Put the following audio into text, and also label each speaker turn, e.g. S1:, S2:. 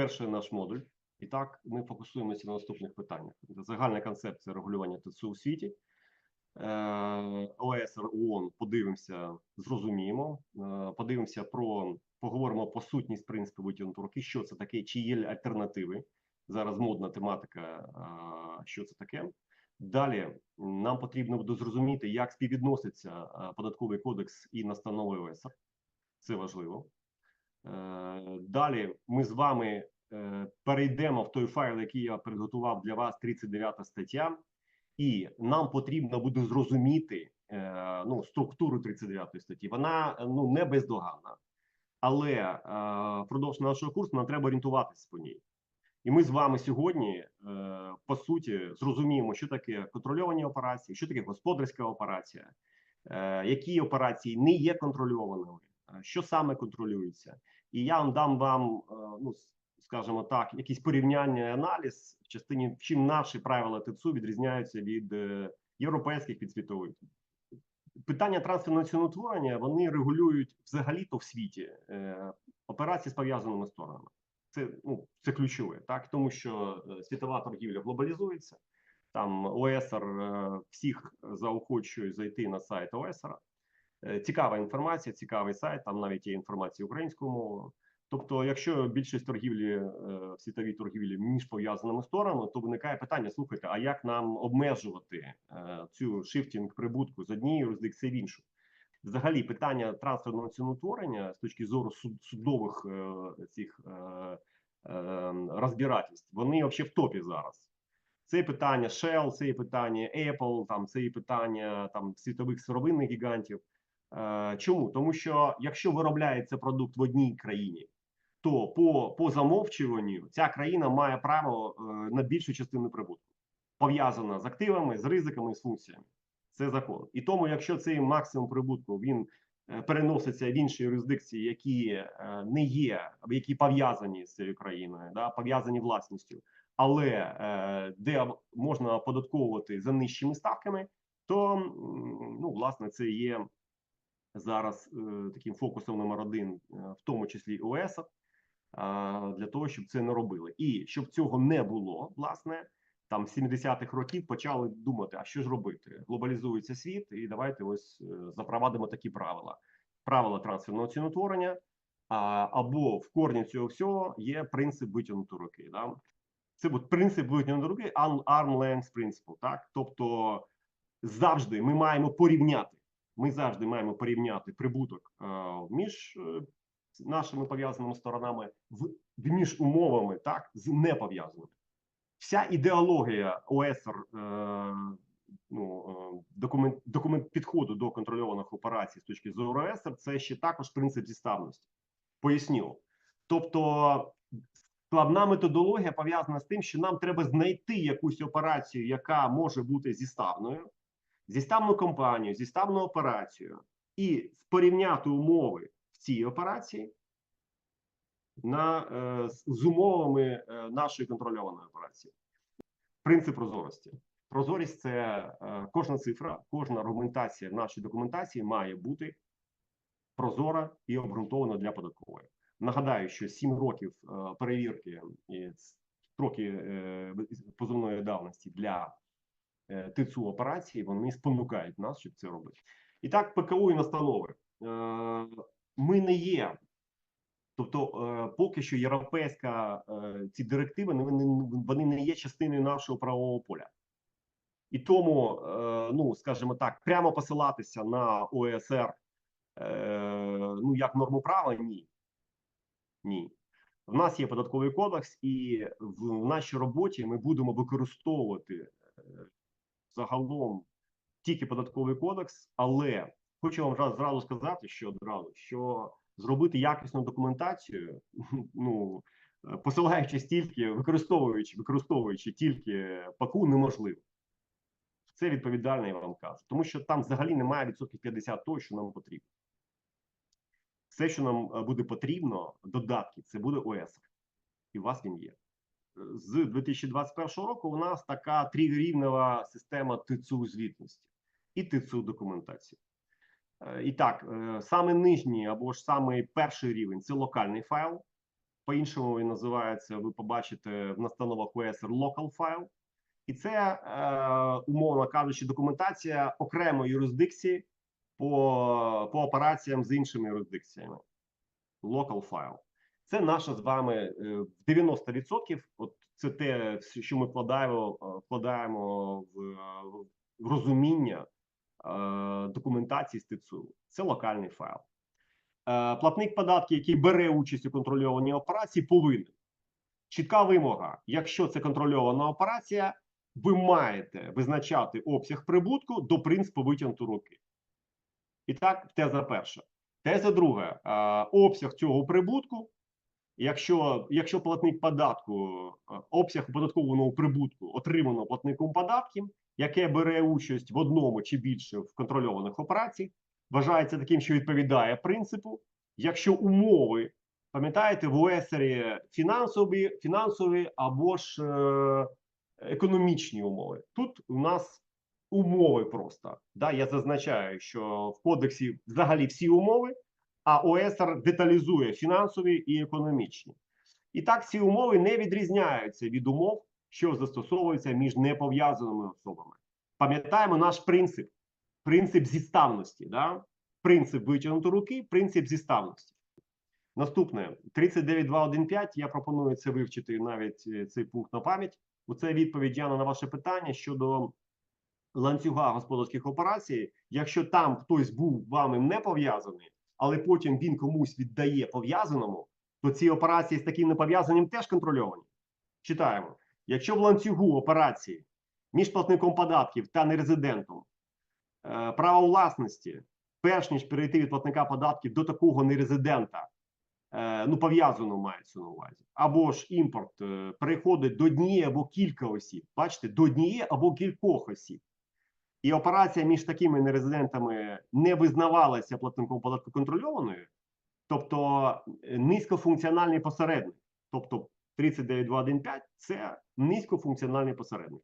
S1: перший наш модуль. І так ми фокусуємося на наступних питаннях. Загальна концепція регулювання ТЦУ у світі. Е, ОСР ООН подивимося, зрозуміємо. Е, Подивимося про поговоримо по сутність принципу витягнутої руки, що це таке, чи є альтернативи. Зараз модна тематика, е, що це таке. Далі нам потрібно буде зрозуміти, як співвідноситься податковий кодекс і настанови ОСР. Це важливо. Е, Далі ми з вами е, перейдемо в той файл, який я підготував для вас, 39 стаття, і нам потрібно буде зрозуміти е, ну, структуру 39 статті. Вона ну, не бездоганна, але впродовж нашого курсу нам треба орієнтуватися по ній. І ми з вами сьогодні, по суті, зрозуміємо, що таке контрольовані операції, що таке господарська операція, які операції не є контрольованими, що саме контролюється. І я дам вам, е, ну скажімо так, якийсь порівняння і аналіз в частині, чим наші правила ТЦУ відрізняються від е, європейських від світових. Питання трансферного ціноутворення вони регулюють взагалі-то в світі е, операції з пов'язаними сторонами. Це ну це ключове, так тому що е, світова торгівля глобалізується. Там ОЕСР е, всіх заохочує зайти на сайт ОЕСР. Е, Цікава інформація, цікавий сайт. Там навіть є інформація українською мовою. Тобто, якщо більшість торгівлі е, в світовій торгівлі між пов'язаними сторонами, то виникає питання: слухайте, а як нам обмежувати е, цю шифтінг прибутку з однієї юрисдикції в іншу? Взагалі, питання трансферного ціноутворення з точки зору суд, судових цих розбирательств, вони взагалі в топі зараз. Це питання Shell, це питання Apple, там це і питання там світових сировинних гігантів. Е, чому? Тому що якщо виробляється продукт в одній країні, то по, по замовчуванню ця країна має право е, на більшу частину прибутку, пов'язана з активами, з ризиками, з функціями. Це закон. І тому, якщо цей максимум прибутку він е, переноситься в інші юрисдикції, які не є, які пов'язані з цією країною, да, пов'язані власністю, але де можна оподатковувати за нижчими ставками, то ну, власне це є зараз е, таким фокусом номер один, е, в тому числі ОЕС, для того, щоб це не робили. І щоб цього не було, власне, там з 70-х років почали думати, а що ж робити? Глобалізується світ, і давайте ось е, запровадимо такі правила: правила трансферного ціноутворення, а, або в корні цього всього є принцип витягнутої руки. Да? Це от принцип витягнутої руки, arm length principle, так? Тобто завжди ми маємо порівняти. Ми завжди маємо порівняти прибуток е, між е, нашими пов'язаними сторонами між умовами, так з непов'язаними. Вся ідеологія ОСР е, ну, документ, документ підходу до контрольованих операцій з точки зору ОСР, це ще також принцип зіставності. Поясню. Тобто складна методологія пов'язана з тим, що нам треба знайти якусь операцію, яка може бути зіставною, зіставну компанію, зіставну операцію, і порівняти умови в цій операції на, е, з- умовами е, нашої контрольованої операції. Принцип прозорості. Прозорість це е, кожна цифра, кожна аргументація в нашій документації має бути прозора і обґрунтована для податкової. Нагадаю, що 7 років перевірки і строки позовної давності для е, ТЦУ операції вони спонукають нас, щоб це робити. І так, ПКУ і настанови. Е, Ми не є Тобто, е, поки що європейська ці директиви вони, не є частиною нашого правового поля. І тому, ну скажімо так, прямо посилатися на ОСР ну як норму права, ні. Ні. В нас є податковий кодекс, і в нашій роботі ми будемо використовувати загалом тільки податковий кодекс, але хочу вам зразу- сказати, що одразу що зробити якісну документацію, ну посилаючись тільки використовуючи, використовуючи тільки ПАКУ, неможливо. Це відповідально я вам кажу, тому що там взагалі немає відсотків 50 того, що нам потрібно. Все, що нам е, буде потрібно, додатки, це буде ОСР. І у вас він є. З 2021 року у нас така трирівнева система ТЦУ звітності і ТЦУ документації. Е, І так, е, саме нижній або ж саме перший рівень це локальний файл. По-іншому він називається, ви побачите в настановах ОСР Local File. І це, е, умовно кажучи, документація окремої юрисдикції по, по операціям з іншими юрисдикціями. Local File. Це наша з вами е, в 90%. От це те, що ми вкладаємо, е, вкладаємо в, в розуміння е, документації з ТЦУ. Це локальний файл. Платник податків, який бере участь у контрольованій операції, повинен. Чітка вимога: якщо це контрольована операція, ви маєте визначати обсяг прибутку до принципу витягнути руки. І так, теза перша. Теза друга: обсяг цього прибутку. Якщо, якщо платник податку, е, обсяг оподаткованого прибутку отримано платником податків, яке бере участь в одному чи більше в контрольованих операціях, вважається таким, що відповідає принципу. Якщо умови, пам'ятаєте, в ОСРі фінансові, фінансові або ж е, економічні умови. Тут у нас умови просто. Да, я зазначаю, що в кодексі взагалі всі умови, а ОСР деталізує фінансові і економічні. І так ці умови не відрізняються від умов, що застосовуються між непов'язаними особами. Пам'ятаємо наш принцип, принцип зіставності, да? принцип витягнути руки, принцип зіставності. Наступне 39215. Я пропоную це вивчити навіть е, цей пункт на пам'ять. Оце відповідь Яна на ваше питання щодо ланцюга господарських операцій. Якщо там хтось був вами не пов'язаний, але потім він комусь віддає пов'язаному, то ці операції з таким непов'язаним теж контрольовані. Читаємо: якщо в ланцюгу операції між платником податків та нерезидентом е, право власності, перш ніж перейти від платника податків до такого нерезидента, е, ну пов'язано мається на увазі, або ж імпорт е, переходить до однієї або кілька осіб. Бачите, до однієї або кількох осіб. І операція між такими нерезидентами не визнавалася платником податку контрольованою, тобто е, низькофункціональний посередник, тобто 39215 – це низькофункціональний посередник.